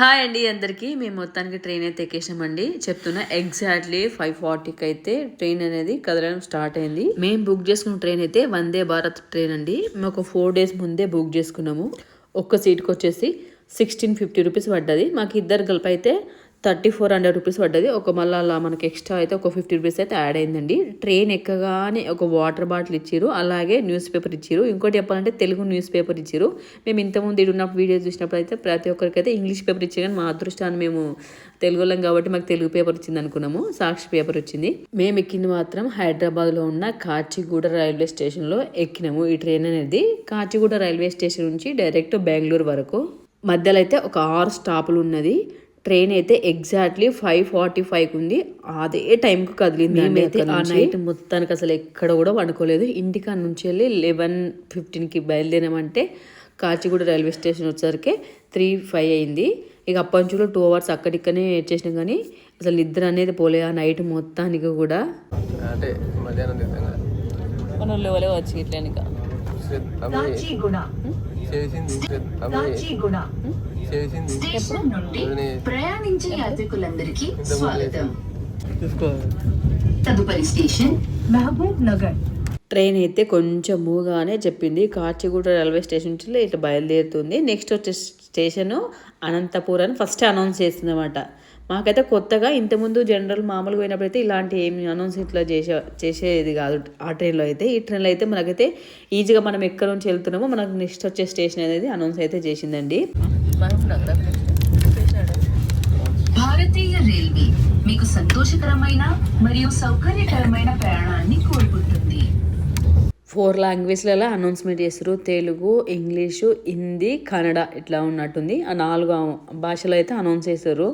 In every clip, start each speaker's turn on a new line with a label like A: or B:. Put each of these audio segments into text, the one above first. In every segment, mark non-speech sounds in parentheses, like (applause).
A: Hi అండి అందరికీ. మేము మొత్తానికి ట్రైన్ అయితే ఎక్కేసామండి. చెప్తున్నా ఎగ్జాక్ట్లీ ఫైవ్ ఫార్టీకి అయితే ట్రైన్ అనేది కదలడం స్టార్ట్ అయింది. మేము బుక్ చేసుకున్న ట్రైన్ అయితే వందే భారత్ ట్రైన్ అండి. మేము ఒక ఫోర్ డేస్ ముందే బుక్ చేసుకున్నాము. ఒక్క సీట్కి వచ్చేసి సిక్స్టీన్ ఫిఫ్టీ రూపీస్ పడ్డది. మాకు ఇద్దరు కలిపి అయితే థర్టీ ఫోర్ హండ్రెడ్ రూపీస్ పడ్డది. ఒక మళ్ళీ అలా మనకి ఎక్స్ట్రా అయితే ఒక ఫిఫ్టీ రూపీస్ అయితే యాడ్ అయిందండి. ట్రైన్ ఎక్కగానే ఒక వాటర్ బాటిల్ ఇచ్చారు అలాగే న్యూస్ పేపర్ ఇచ్చారు ఇంకోటి చెప్పాలంటే తెలుగు న్యూస్ పేపర్ ఇచ్చారు మేము ఇంతకుముందు ఇటు ఉన్నప్పుడు వీడియోస్ చూసినప్పుడు అయితే ప్రతి ఒక్కరికైతే ఇంగ్లీష్ పేపర్ ఇచ్చారు. కానీ మా అదృష్టాన్ని మేము తెలుగులం కాబట్టి మాకు తెలుగు పేపర్ వచ్చింది అనుకున్నాము. సాక్షి పేపర్ వచ్చింది. మేము ఎక్కింది మాత్రం హైదరాబాద్లో ఉన్న కాచిగూడ రైల్వే స్టేషన్లో ఎక్కినాము ఈ ట్రైన్ అనేది. కాచిగూడ రైల్వే స్టేషన్ నుంచి డైరెక్ట్ బెంగళూరు వరకు. మధ్యలో అయితే ఒక ఆరు స్టాపులు ఉన్నది. ట్రైన్ అయితే ఎగ్జాక్ట్లీ ఫైవ్ ఫార్టీ ఫైవ్ ఉంది. అదే టైంకి కదిలింది మేమైతే ఆ నైట్ మొత్తానికి అసలు ఎక్కడ కూడా వండుకోలేదు ఇంటికాడ నుంచి వెళ్ళి లెవెన్ ఫిఫ్టీన్కి బయలుదేరామంటే కాచిగూడ రైల్వే స్టేషన్ వచ్చేసరికి త్రీ ఫైవ్ అయింది. ఇక అప్పటి నుంచి టూ అవర్స్ అక్కడిక్కనే చేసినాం కానీ అసలు నిద్ర అనేది పోలే ఆ నైట్ మొత్తానికి కూడా.
B: అంటే మధ్యాహ్నం
A: వచ్చి ఇట్లా
B: చేసింది
C: స్టేషన్ నుండి ప్రయాణించే యాత్రికులందరికీ స్వాగతం. తదుపరి స్టేషన్ మహబూబ్ నగర్.
A: ట్రైన్ అయితే కొంచెం మూగానే చెప్పింది. కాచిగూడ రైల్వే స్టేషన్ నుంచి ఇట్లా బయలుదేరుతుంది. నెక్స్ట్ వచ్చే స్టేషన్ అనంతపూర్ అని ఫస్ట్ అనౌన్స్ చేస్తుంది అనమాట మాకైతే కొత్తగా ఇంతకుముందు జనరల్ మామూలుగా పోయినప్పుడు అయితే ఇలాంటి ఏమి అనౌన్స్ ఇట్లా చేసే చేసేది కాదు. ఆ ట్రైన్లో అయితే ఈ ట్రైన్లో అయితే మనకైతే ఈజీగా మనం ఎక్కడ నుంచి వెళ్తున్నామో మనకు నెక్స్ట్ వచ్చే స్టేషన్ అనేది అనౌన్స్ అయితే చేసిందండి.
C: భారతీయ రైల్వే మీకు సంతోషకరమైన మరియు సౌకర్యకరమైన ప్రయాణాన్ని కోరుకుంటుంది.
A: ఫోర్ లాంగ్వేజ్లలో అనౌన్స్మెంట్ చేస్తారు. తెలుగు ఇంగ్లీషు హిందీ కన్నడ ఇట్లా ఉన్నట్టుంది. ఆ నాలుగు భాషలో అయితే అనౌన్స్ చేస్తారు.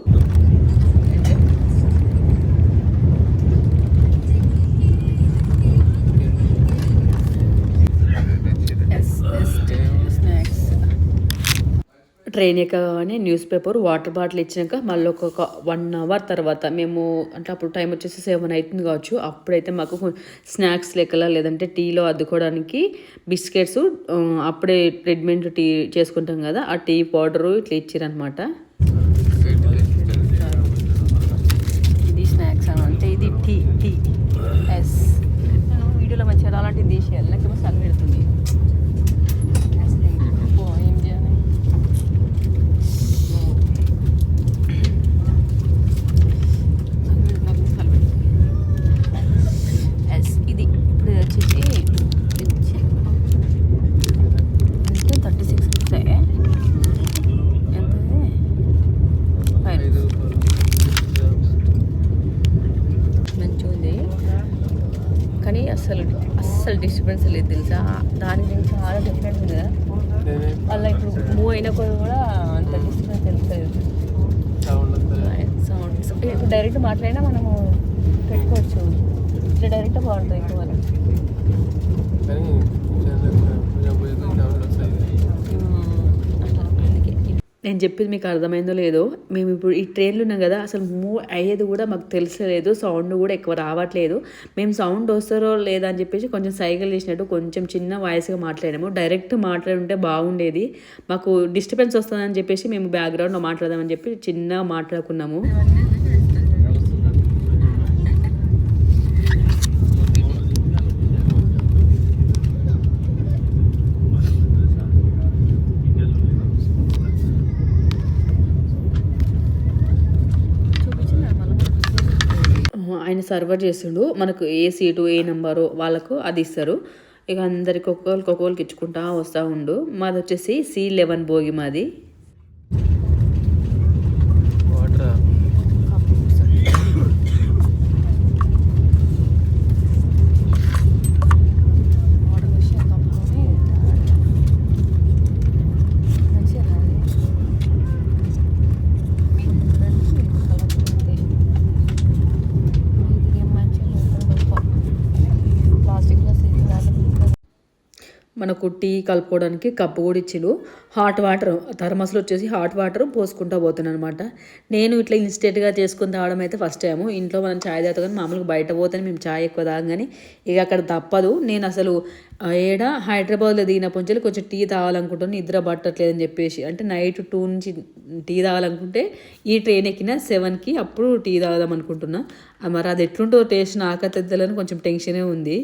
A: ట్రైన్ ఎక్కగానే న్యూస్ పేపర్ వాటర్ బాటిల్ ఇచ్చినాక మళ్ళీ ఒక వన్ అవర్ తర్వాత మేము అంటే అప్పుడు టైం వచ్చేసి సెవెన్ అవుతుంది కావచ్చు. అప్పుడైతే మాకు స్నాక్స్ లెక్కల లేదంటే టీలో అద్దుకోవడానికి బిస్కెట్స్ అప్పుడే రెడ్మెంట్ టీ చేసుకుంటాం కదా ఆ టీ పౌడరు ఇట్లా ఇచ్చారనమాట ఇది స్నాక్స్ అంటే ఇది టీ టీ. ఎస్ వీడియోలో మంచిగా అలాంటివి తీసేయాలి. లేకపోతే సగం పెడుతుంది ఏం చేయాలి ఎస్ ఇది ఇప్పుడు ఇది వచ్చేసి ఎంత థర్టీ సిక్స్ వస్తాయి ఎంత ఫైవ్
B: ఐదు
A: మంచిగా ఉంది కానీ అసలు అస్సలు డిస్టర్బెన్స్ లేదు తెలుసా దాని నుంచి చాలా డిఫరెంట్ ఉంది కదా
B: నేనే
A: వాళ్ళ ఇప్పుడు మూవ్ అయిన కొద్ది కూడా అంత డిస్టర్బెన్స్ తెలుస్తుంది
B: సౌండ్ వస్తుంది
A: సౌండ్ ఇప్పుడు డైరెక్ట్ మాట్లాడినా మనము పెట్టుకోవచ్చు ఇట్లా డైరెక్ట్ బాగుంటుంది ఎక్కువ మనం
B: కానీ కొంచెం పోయి సౌండ్ వస్తుంది
A: నేను చెప్పింది మీకు అర్థమైందో లేదో మేము ఇప్పుడు ఈ ట్రైన్లో ఉన్నాం కదా అసలు మూవ్ అయ్యేది కూడా మాకు తెలిసలేదు సౌండ్ కూడా ఎక్కువ రావట్లేదు. మేము సౌండ్ వస్తారో లేదా అని చెప్పేసి కొంచెం సైకిల్ చేసినట్టు కొంచెం చిన్న వాయిస్గా మాట్లాడాము. డైరెక్ట్ మాట్లాడి ఉంటే బాగుండేది. మాకు డిస్టర్బెన్స్ వస్తుందని చెప్పేసి మేము బ్యాక్గ్రౌండ్లో మాట్లాడదామని చెప్పి చిన్నగా మాట్లాడుకున్నాము. సర్వర్ చేస్తుండు. మనకు ఏ సీటు ఏ నెంబరు వాళ్ళకు అది ఇస్తారు. ఇక అందరికి ఒక్కొక్కరికి ఒక్కొక్కరికి ఇచ్చుకుంటా వస్తూ ఉండు. మాది వచ్చేసి సి లెవెన్ భోగి మాది. నాకు టీ కలుపుకోవడానికి కప్పు కూడా ఇచ్చిరు హాట్ వాటర్ థర్మస్లో వచ్చేసి హాట్ వాటర్ పోసుకుంటూ పోతున్నాను అనమాట నేను ఇట్లా ఇన్స్టెంట్గా చేసుకుని తాగడం అయితే ఫస్ట్ టైము. ఇంట్లో మనం చాయ్ తాగుతాం కానీ మామూలుగా బయట పోతే మేము చాయ్ ఎక్కువ తాగం కానీ ఇక అక్కడ తప్పదు. నేను అసలు ఏడ హైదరాబాద్లో దిగినప్పటి నుంచి కొంచెం టీ తాగాలనుకుంటాను. నిద్ర పట్టట్లేదని చెప్పేసి. అంటే నైట్ టూ నుంచి టీ తాగాలనుకుంటే ఈ ట్రైన్ ఎక్కిన సెవెన్కి అప్పుడు టీ తాగదాం అనుకుంటున్నా. మరి అది ఎట్లుంటో టేస్ట్ నాక తెద్దలని కొంచెం టెన్షనే ఉంది.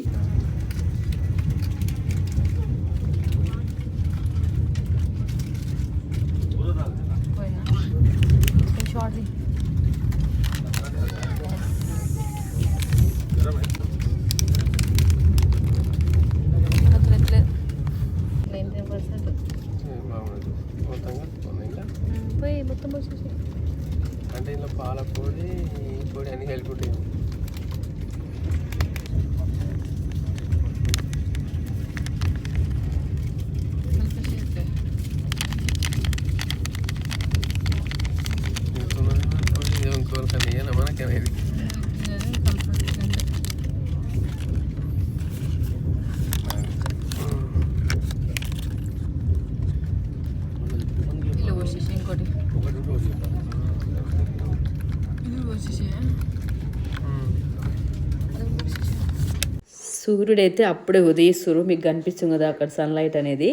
A: సూర్యుడైతే అప్పుడే ఉదయిస్తురు. మీకు కనిపిస్తుంది కదా అక్కడ సన్లైట్ అనేది.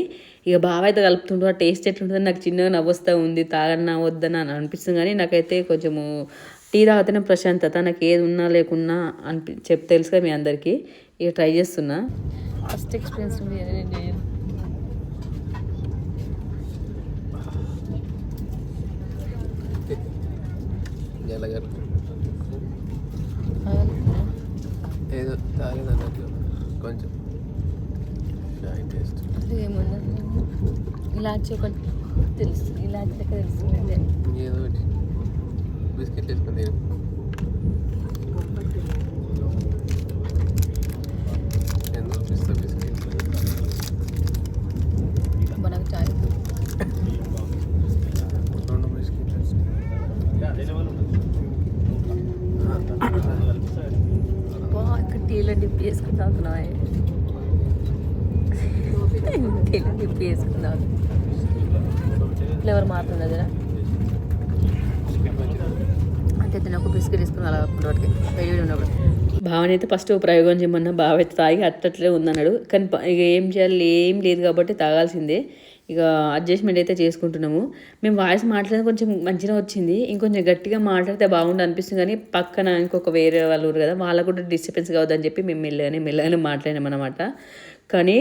A: ఇక బాగా అయితే కలుపుతుండ్రు ఆ టేస్ట్ ఎట్లుంటుందో నాకు చిన్నగా నవ్వొస్తా ఉంది. తాగన్నా వద్దనా అని అనిపిస్తుంది కానీ నాకైతే కొంచెము టీ తాగితేనే ప్రశాంతత. నాకు ఏది ఉన్నా లేకున్నా అనిపి చెప్ తెలుసు కదా మీ అందరికీ. ఇక ట్రై చేస్తున్నా.
D: ఫస్ట్ ఎక్స్పీరియన్స్
B: ఏదో తాగేది అన్నట్లు కొంచెం షాయి టేస్ట్
D: ఏముందండి ఇలాచి ఒకటి తెలుసు. ఇలాచి లెక్క తెలుస్తుంది
B: ఏదో ఒకటి. బిస్కెట్ వేసుకుని తిను. ఎందుకు పిస్తా బిస్కెట్
D: మనకు చాయ్
B: రెండు బిస్కెట్లు
D: అబ్బా, ఇక్కడ టీలో డిప్ చేసుకుని తాగుతున్నా టీలో డిప్ చేసుకుని తాగు ఫ్లేవర్ మారుతుంది అదే అంటే తిన ఒక బిస్కెట్ తీసుకుని అలా వాటికి వేడి ఉన్నప్పుడు
A: భావన అయితే ఫస్ట్ ప్రయోగం చేయమన్నా బావ అయితే తాగి అట్టట్లే ఉందన్నాడు. కానీ ఇక ఏం చేయాలి ఏం లేదు కాబట్టి తాగాల్సిందే. ఇక అడ్జస్ట్మెంట్ అయితే చేసుకుంటున్నాము. మేము వాయిస్ మాట్లాడితే కొంచెం మంచిగా వచ్చింది. ఇంకొంచెం గట్టిగా మాట్లాడితే బాగుండు అనిపిస్తుంది కానీ పక్కన ఇంకొక వేరే వాళ్ళు ఉన్నారు కదా వాళ్ళకు కూడా డిస్టర్బెన్స్ కావద్దని చెప్పి మేము మెల్లగానే మెల్లగానే మాట్లాడినాం అనమాట కానీ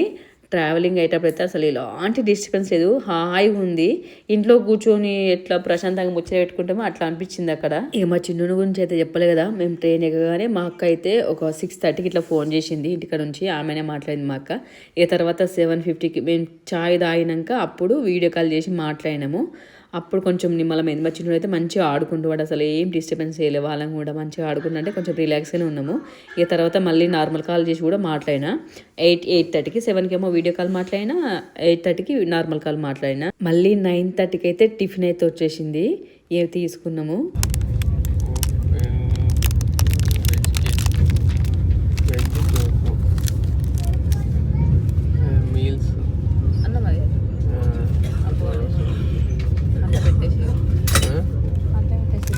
A: ట్రావెలింగ్ అయ్యేటప్పుడైతే అసలు ఎలాంటి డిస్టర్బెన్స్ లేదు. హాయిగా ఉంది. ఇంట్లో కూర్చొని ఎట్లా ప్రశాంతంగా ముచ్చట పెట్టుకుంటామో అట్లా అనిపించింది అక్కడ. ఇక మా చిన్నుని గురించి అయితే చెప్పలే కదా. మేము ట్రైన్ ఎక్కగానే మా అక్క అయితే ఒక సిక్స్ థర్టీకి ఇట్లా ఫోన్ చేసింది ఇంటికాడ నుంచి. ఆమెనే మాట్లాడింది మా అక్క. ఇక తర్వాత సెవెన్ ఫిఫ్టీకి మేము చాయ్ తాగినాక అప్పుడు వీడియో కాల్ చేసి మాట్లాడినాము. అప్పుడు కొంచెం నిమ్మలమైంది మా చిన్నడు అయితే మంచిగా ఆడుకుంటూ వాడు అసలు ఏం డిస్టర్బెన్స్ చేయలేదు వాళ్ళని కూడా. మంచిగా ఆడుకుంటుంటే కొంచెం రిలాక్స్గానే ఉన్నాము. ఇక తర్వాత మళ్ళీ నార్మల్ కాల్ చేసి కూడా మాట్లాడినా. ఎయిట్ ఎయిట్ థర్టీకి సెవెన్కి ఏమో వీడియో కాల్ మాట్లాడినా. ఎయిట్ థర్టీకి నార్మల్ కాల్ మాట్లాడినా. మళ్ళీ నైన్ థర్టీకి అయితే టిఫిన్ అయితే వచ్చేసింది. ఏ తీసుకున్నాము
B: మీల్స్
D: అన్నం అది అట్లా పెట్టేసి అట్లా పెట్టేసి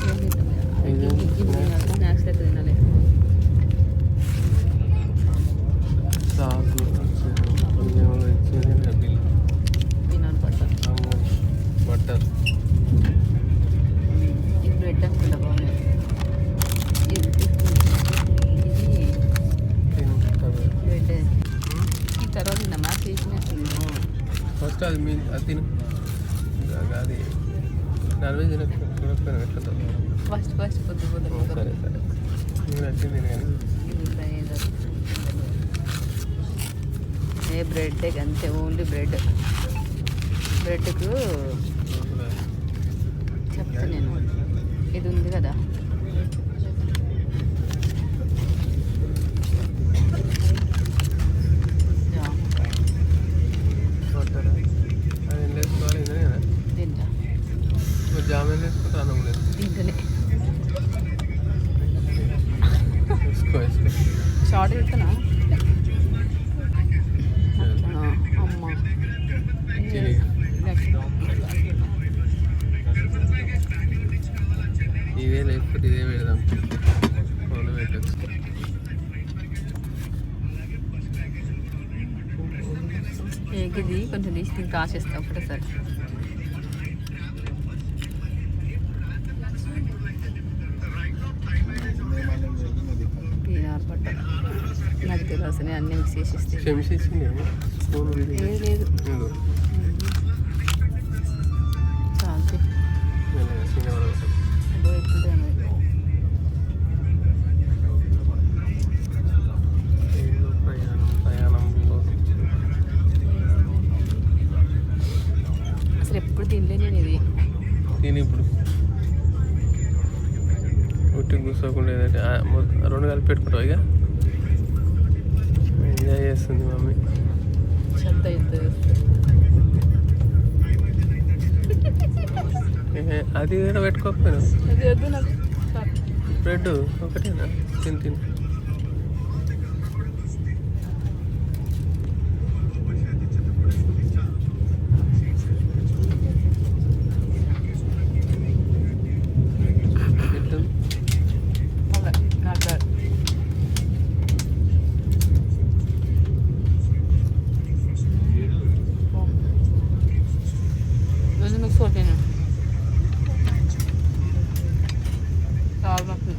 A: స్నాక్స్ అయితే తినాలి
B: సాగు
D: తినాలి పట్టాలి
B: బట్టర్
D: ఇది బ్రెడ్ అనుకుంటా బాగున్నాయి ఇది ఇది బ్రెడ్ ఈ తర్వాత తిన్నామా చేసినట్టు
B: ఫస్ట్ అది మీ అది తిను అది నాన్ వెజ్ తినకపోయినా ఎట్లా
D: ఫస్ట్ ఫస్ట్ పొద్దు పొద్దు
B: సరే సరే మీరు నచ్చింది కానీ
D: ఏ బ్రెడ్ అంతే ఓన్లీ బ్రెడ్ బ్రెడ్కు చెప్తా నేను ఇది ఉంది కదా ఇదే
B: లేకపోతే ఇదే పెడదాం ఫోన్లో పెట్టచ్చు
D: ఇది కొంచెం తీసి కాసేస్తా రాసేస్తాం ఒకటేసారి పీనార్ పట్ట నాకు తెలియదు అన్ని మిక్స్
B: చేసేస్తాను
D: ఏదో
B: ప్రయాణం
D: అసలు
B: ఇప్పుడు కూర్చోకుండా ఏదంటే రెండు కలిపి పెట్టుకుంటావు ఇక ఎంజాయ్ చేస్తుంది మమ్మీ ఏ, అది కూడా పెట్టుకోకపోయినా?
D: అది వద్దు నాకు.
B: బ్రెడ్ ఒకటేనా? తిని తిని ఎట్లుంది?
D: మళ్ళా నాకు చాలు. రోజు మిక్స్ కొట్టాను చాలా నొప్పి.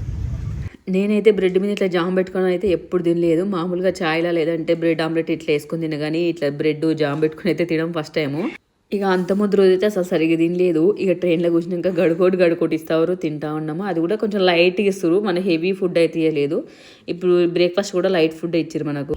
A: నేనైతే బ్రెడ్ మీద ఇట్లా జామ్ పెట్టుకొని అయితే ఎప్పుడు తినలేదు. మామూలుగా చాయ్లా లేదంటే బ్రెడ్ ఆమ్లెట్ ఇట్లా వేసుకుని తిన కానీ ఇట్లా బ్రెడ్ జామ్ పెట్టుకొని అయితే తినడం ఫస్ట్ టైము. ఇక అంత ముందు రోజైతే అయితే అసలు సరిగ్గా తినలేదు. ఇక ట్రైన్లో కూర్చున్నాక గడుకోటి గడుకోటి ఇస్తారు తింటా ఉన్నాము. అది కూడా కొంచెం లైట్గా ఇస్తారు మన హెవీ ఫుడ్ అయితే ఇవ్వలేదు ఇప్పుడు బ్రేక్ఫాస్ట్ కూడా లైట్ ఫుడ్ ఇచ్చారు మనకు.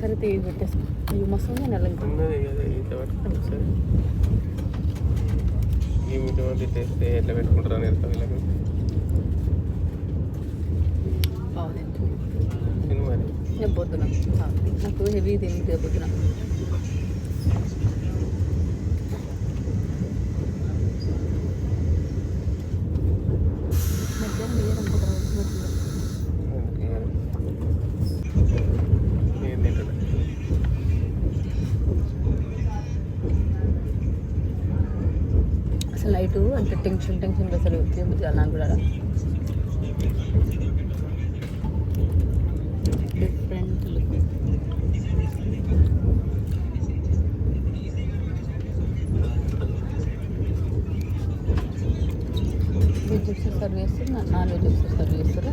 D: సరే తీసి పెట్టేసుకో. ఇవి మస్తు ఉంది నెల
B: ఎట్లా పెట్టుకుంటారు అని ఎడతా వీళ్ళకి?
D: నేను పొద్దున. నాకు హెవీ తింటే పొద్దున మధ్యాహ్నం వేయరనుకుంటారు మధ్యలో
B: ఏం తింటున్నా
D: అసలు నైట్ అంత టెన్షన్ టెన్షన్ అసలు. తిరుగుతుంది నాకు కూడా డిఫరెంట్ లుక్ వెజ్ సర్వ్ చేస్తారు నాన్ వెజ్ సర్వ్ చేస్తారా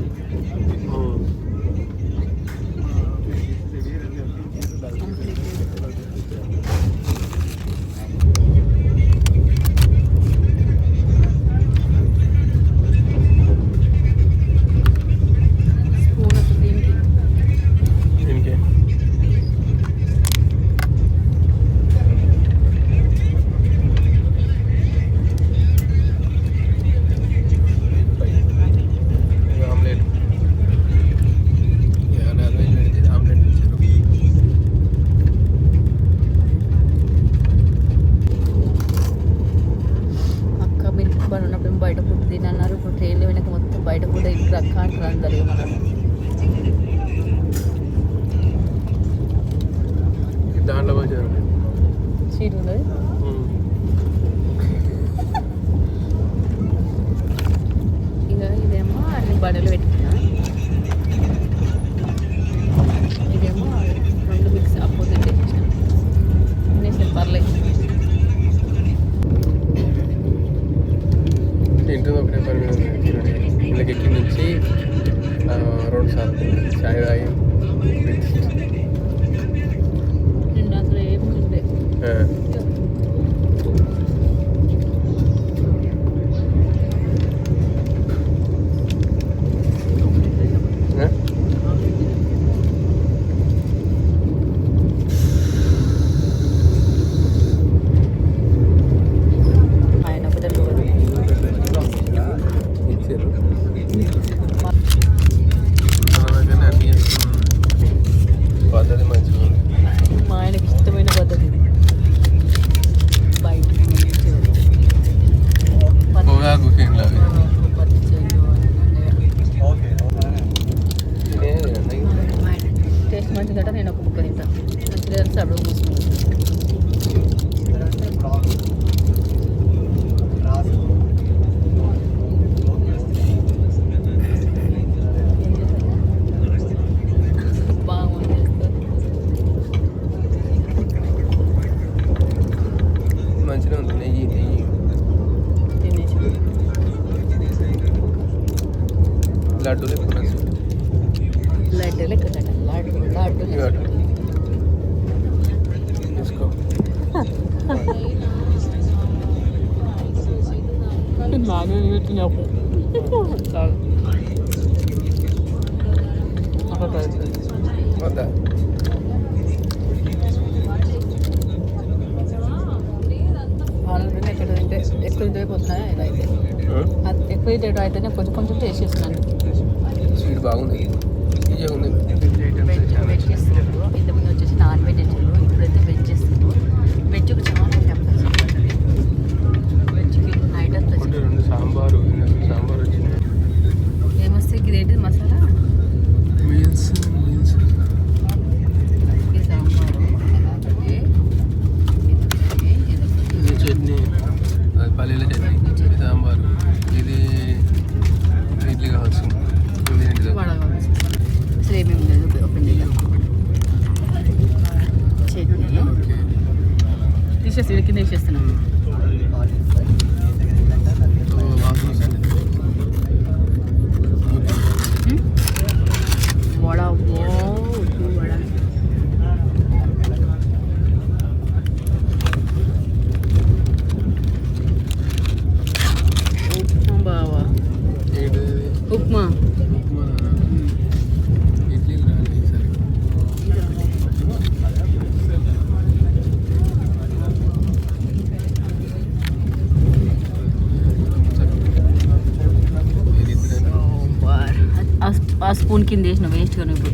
D: రెండు
B: సార్లు చాయ్ 要那
D: 个 స్పూన్ కింద వేసిన వేస్ట్ కానీ ఇప్పుడు.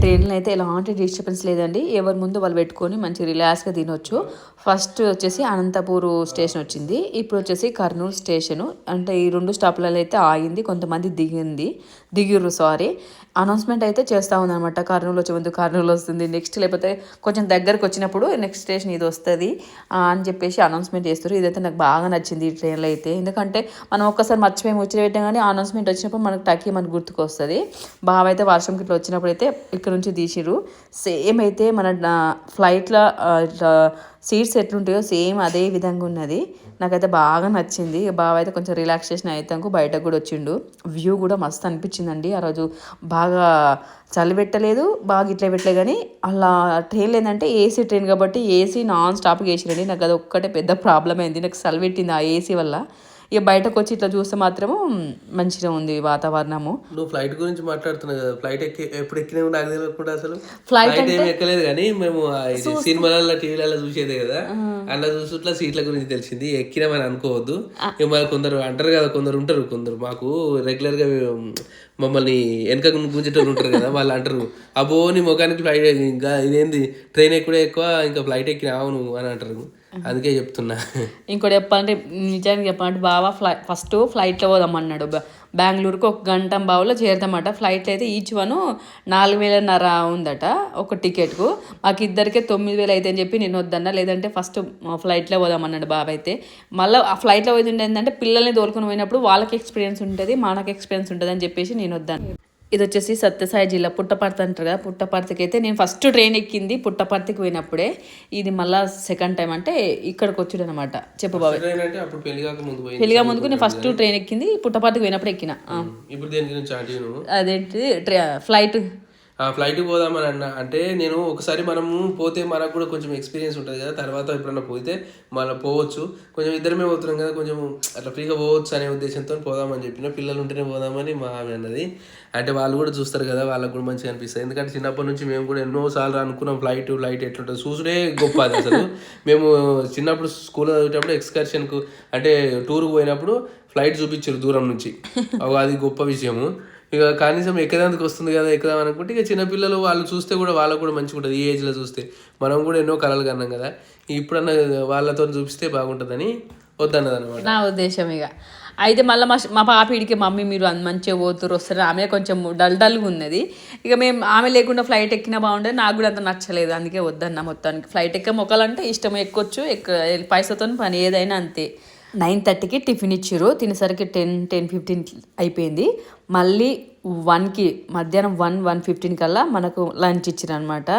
A: ట్రైన్లో అయితే ఎలాంటి డిస్టర్బెన్స్ లేదండి. ఎవరి ముందు వాళ్ళు పెట్టుకొని మంచి రిలాక్స్గా తినొచ్చు. ఫస్ట్ వచ్చేసి అనంతపూర్ స్టేషన్ వచ్చింది. ఇప్పుడు వచ్చేసి కర్నూలు స్టేషను. అంటే ఈ రెండు స్టాప్లలో అయితే ఆగింది. కొంతమంది దిగింది. దిగిర్రు సారీ అనౌన్స్మెంట్ అయితే చేస్తూ ఉందన్నమాట. కర్నూలు వచ్చే ముందు కర్నూలు వస్తుంది. నెక్స్ట్ లేకపోతే కొంచెం దగ్గరకు వచ్చినప్పుడు నెక్స్ట్ స్టేషన్ ఇది వస్తుంది అని చెప్పేసి అనౌన్స్మెంట్ చేస్తారు. ఇదైతే నాకు బాగా నచ్చింది ఈ ట్రైన్లో అయితే. ఎందుకంటే మనం ఒక్కసారి మర్చిపోయి ముచ్చట కానీ అనౌన్స్మెంట్ వచ్చినప్పుడు మనకు టక్కి మనకు గుర్తుకొస్తుంది. బాగా అయితే వర్షంకి ఇట్లా వచ్చినప్పుడు అయితే ఇక్కడ నుంచి తీసిరు సేమ్ అయితే మన ఫ్లైట్లో ఇట్లా సీట్స్ ఎట్లుంటాయో సేమ్ అదే విధంగా ఉన్నది. నాకైతే బాగా నచ్చింది. బాగా అయితే కొంచెం రిలాక్సేషన్ అవుతాకు బయటకు కూడా వచ్చిండు. వ్యూ కూడా మస్తు అనిపించిందండి. ఆ రోజు బాగా చలి పెట్టలేదు బాగా ఇట్లా పెట్టలే కానీ అలా ట్రైన్ ఏంటంటే ఏసీ ట్రైన్ కాబట్టి ఏసీ నాన్ స్టాప్గా వేసిరండి నాకు అది ఒక్కటే పెద్ద ప్రాబ్లం అయింది. నాకు చలి పెట్టింది ఆ ఏసీ వల్ల. ఇక బయటకు వచ్చి ఇట్లా చూస్తే మాత్రము మంచిగా ఉంది వాతావరణము.
B: నువ్వు ఫ్లైట్ గురించి మాట్లాడుతున్నావు కదా ఫ్లైట్ ఎక్కి ఎప్పుడు ఎక్కినావు నాకు తెలియకుండా అసలు? ఫ్లైట్ ఏమి ఎక్కలేదు కానీ మేము సినిమాలలో టీవీలలో చూసేదే కదా. అలా చూసుట్లా సీట్ల గురించి తెలిసింది. ఎక్కినామని అనుకోవద్దు. మరి కొందరు అంటారు కదా కొందరు ఉంటారు కొందరు మాకు రెగ్యులర్గా మమ్మల్ని వెనక గుంజేటోళ్ళు ఉంటారు కదా వాళ్ళు అంటారు అబ్బో నీ ముఖానికి ఫ్లైట్ ఇంకా ఇదేంది? ట్రైన్ ఎక్కువ ఎక్కువ ఇంకా ఫ్లైట్ ఎక్కినావు నువ్వు? అని అంటారు. అందుకే చెప్తున్నా.
A: ఇంకోటి చెప్పాలంటే నిజానికి చెప్పాలంటే బాగా ఫ్లై ఫస్ట్ ఫ్లైట్లో పోదామన్నాడు బెంగళూరుకు ఒక గంట బావులో చేరుతామట. ఫ్లైట్లో అయితే ఈచ్ వన్ నాలుగు వేలన్నర ఉందట ఒక టికెట్కు. మాకు ఇద్దరికే తొమ్మిది వేలు అయితే అని చెప్పి నేను వద్దన్నా. లేదంటే ఫస్ట్ ఫ్లైట్లో పోదామన్నాడు బాబు అయితే మళ్ళీ ఆ ఫ్లైట్లో పోయింది ఏంటంటే పిల్లల్ని తోలుకొని పోయినప్పుడు వాళ్ళకి ఎక్స్పీరియన్స్ ఉంటుంది మనకి ఎక్స్పీరియన్స్ ఉంటుంది అని చెప్పేసి నేను వద్దాను ఇది వచ్చేసి సత్యసాయి జిల్లా పుట్టపర్తి అంటారు కదా పుట్టపర్తికి అయితే నేను ఫస్ట్ ట్రైన్ ఎక్కింది పుట్టపర్తికి పోయినప్పుడే. ఇది మళ్ళీ సెకండ్ టైం అంటే ఇక్కడికి వచ్చుడు అనమాట చెప్పు
B: పోయింది.
A: పెళ్ళిగా ముందుకు నేను ఫస్ట్ ట్రైన్ ఎక్కింది పుట్టపర్తికి పోయినప్పుడు ఎక్కిన. అదేంటి ట్రై- ఫ్లైట్.
B: ఫ్లైట్కి పోదామని అన్న. అంటే నేను ఒకసారి మనము పోతే మనకు కూడా కొంచెం ఎక్స్పీరియన్స్ ఉంటుంది కదా. తర్వాత ఎప్పుడన్నా పోతే మళ్ళీ పోవచ్చు. కొంచెం ఇద్దరమే పోతున్నాం కదా కొంచెం అట్లా ఫ్రీగా పోవచ్చు అనే ఉద్దేశంతో పోదామని చెప్పిన. పిల్లలు ఉంటేనే పోదామని మా ఆమె అన్నది. అంటే వాళ్ళు కూడా చూస్తారు కదా వాళ్ళకు కూడా మంచిగా అనిపిస్తుంది. ఎందుకంటే చిన్నప్పటి నుంచి మేము కూడా ఎన్నో సార్లు అనుకున్నాం. ఫ్లైట్ ఫ్లైట్ ఎట్లుంటుంది. చూసుడే గొప్ప అది అసలు. మేము చిన్నప్పుడు స్కూల్లో చదివేటప్పుడు ఎక్స్కర్షన్కు అంటే టూర్కి పోయినప్పుడు ఫ్లైట్ చూపించారు దూరం నుంచి. (laughs) అది గొప్ప విషయము. ఇక కనీసం ఎక్కడానికి వస్తుంది కదా ఎక్కుదాం అనుకుంటే ఇక చిన్నపిల్లలు వాళ్ళు చూస్తే కూడా వాళ్ళకు కూడా మంచిగా ఉంటుంది. ఈ ఏజ్లో చూస్తే మనం కూడా ఎన్నో కలలు కన్నాం కదా. ఇప్పుడన్నా వాళ్ళతో చూపిస్తే బాగుంటుందని వద్దన్నది అనమాట
A: నా ఉద్దేశం ఇక. అయితే మళ్ళీ మా మా పాప ఇడికి మమ్మీ మీరు అంత మంచిగా పోతురు వస్తారు ఆమె కొంచెం డల్ డల్గా ఉన్నది. ఇక మేము ఆమె లేకుండా ఫ్లైట్ ఎక్కినా బాగుండేది. నాకు కూడా అంత నచ్చలేదు. అందుకే వద్దన్న మొత్తానికి. ఫ్లైట్ ఎక్క మొక్కలంటే ఇష్టం ఎక్కొచ్చు ఎక్క పైసతో పని ఏదైనా అంతే. నైన్ థర్టీకి టిఫిన్ ఇచ్చారు తినేసరికి టెన్ టెన్ ఫిఫ్టీన్ అయిపోయింది. మళ్ళీ వన్కి మధ్యాహ్నం వన్ వన్ ఫిఫ్టీన్ కల్లా మనకు లంచ్ ఇచ్చారు అనమాట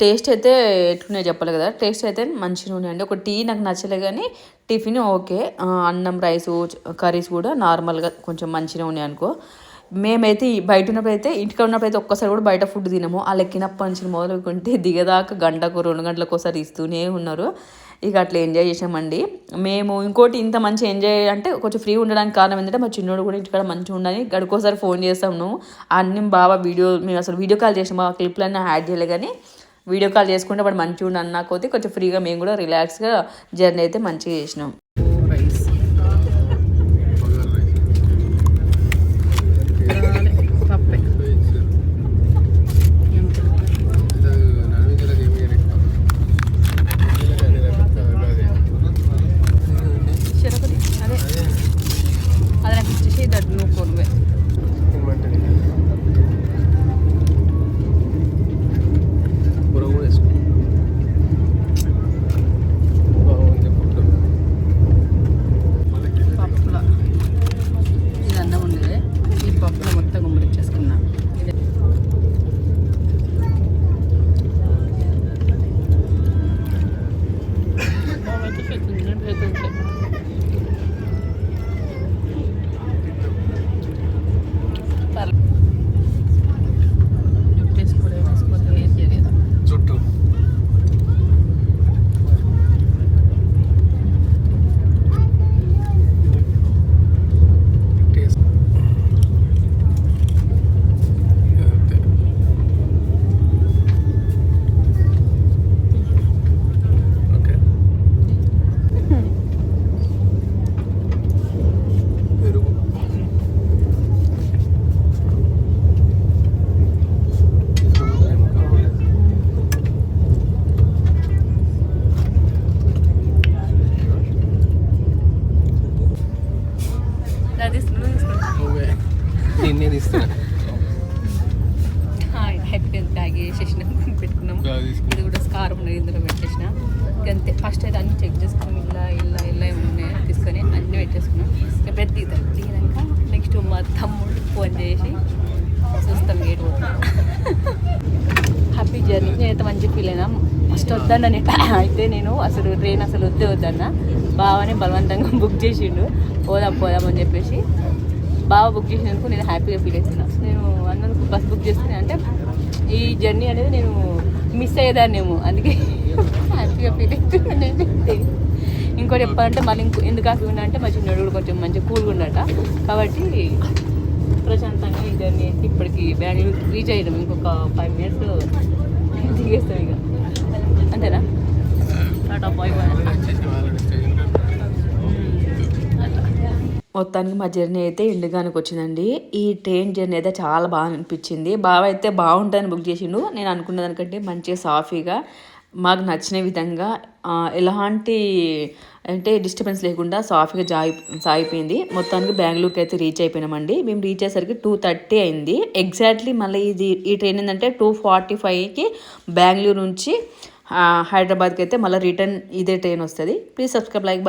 A: టేస్ట్ అయితే ఎట్లున్నాయో చెప్పాలి కదా. టేస్ట్ అయితే మంచిగా ఉన్నాయండి ఒక టీ నాకు నచ్చలే కానీ టిఫిన్ ఓకే. అన్నం రైస్ కర్రీస్ కూడా నార్మల్గా కొంచెం మంచిగా ఉన్నాయి అనుకో. మేమైతే బయట ఉన్నప్పుడు అయితే ఇంటికి ఉన్నప్పుడు అయితే ఒక్కసారి కూడా బయట ఫుడ్ తినము. ఆ లెక్కినప్పటి నుంచి మొదలుకుంటే దిగదాకా గంటకు రెండు గంటలకు ఒకసారి ఇస్తూనే ఉన్నారు. ఇక అట్లా ఎంజాయ్ చేసామండి మేము ఇంకోటి ఇంత మంచి ఎంజాయ్ అంటే కొంచెం ఫ్రీ ఉండడానికి కారణం ఏంటంటే మా చిన్నోడు కూడా ఇంటికాడ మంచిగా ఉండని గడుకోసారి ఫోన్ చేస్తాము. అన్ని బాగా వీడియో మేము అసలు వీడియో కాల్ చేసాము ఆ క్లిప్లన్నీ యాడ్ చేయలే కానీ వీడియో కాల్ చేసుకుంటే వాడు మంచిగా ఉండి అన్న కొద్దీ కొంచెం ఫ్రీగా మేము కూడా రిలాక్స్గా జర్నీ అయితే మంచిగా చేసినాం.
D: బుక్ చేసిండు. పోదాం పోదాం అని చెప్పేసి బాగా బుక్ చేసినందుకు నేను హ్యాపీగా ఫీల్ అవుతున్నా. నేను అన్నందుకు బస్ బుక్ చేస్తున్నా అంటే ఈ జర్నీ అనేది నేను మిస్ అయ్యేదాన్నేమో. అందుకే హ్యాపీగా ఫీల్ అవుతున్నా నేనైతే ఇంకోటి చెప్పాలంటే మళ్ళీ ఇంకో ఎందుకు హ్యాపీ ఉన్నా అంటే మా చిన్నోడు కూడా కొంచెం మంచి కూల్గా ఉండట కాబట్టి ప్రశాంతంగా ఈ జర్నీ అయితే ఇప్పటికి బెంగళూరు రీచ్ అయ్యాం ఇంకొక ఫైవ్ మినిట్స్ దిగేస్తాం ఇక. అంతేనా? టాటా బాయ్ బాయ్ అట్లా
A: మొత్తానికి మా జర్నీ అయితే ఇండిగానికి వచ్చిందండి. ఈ ట్రైన్ జర్నీ అయితే చాలా బాగా అనిపించింది. బాగా అయితే బాగుంటుందని బుక్ చేసిండు. నేను అనుకున్న దానికంటే మంచిగా సాఫీగా మాకు నచ్చిన విధంగా ఎలాంటి అంటే డిస్టర్బెన్స్ లేకుండా సాఫీగా జాయి సాగిపోయింది. మొత్తానికి బెంగళూరుకి అయితే రీచ్ అయిపోయినామండి. మేము రీచ్ అయ్యేసరికి టూ థర్టీ అయింది. ఎగ్జాక్ట్లీ మళ్ళీ ఇది ఈ ట్రైన్ ఏంటంటే టూ ఫార్టీ ఫైవ్కి బెంగళూరు నుంచి హైదరాబాద్కి అయితే మళ్ళీ రిటర్న్ ఇదే ట్రైన్ వస్తుంది. Please subscribe like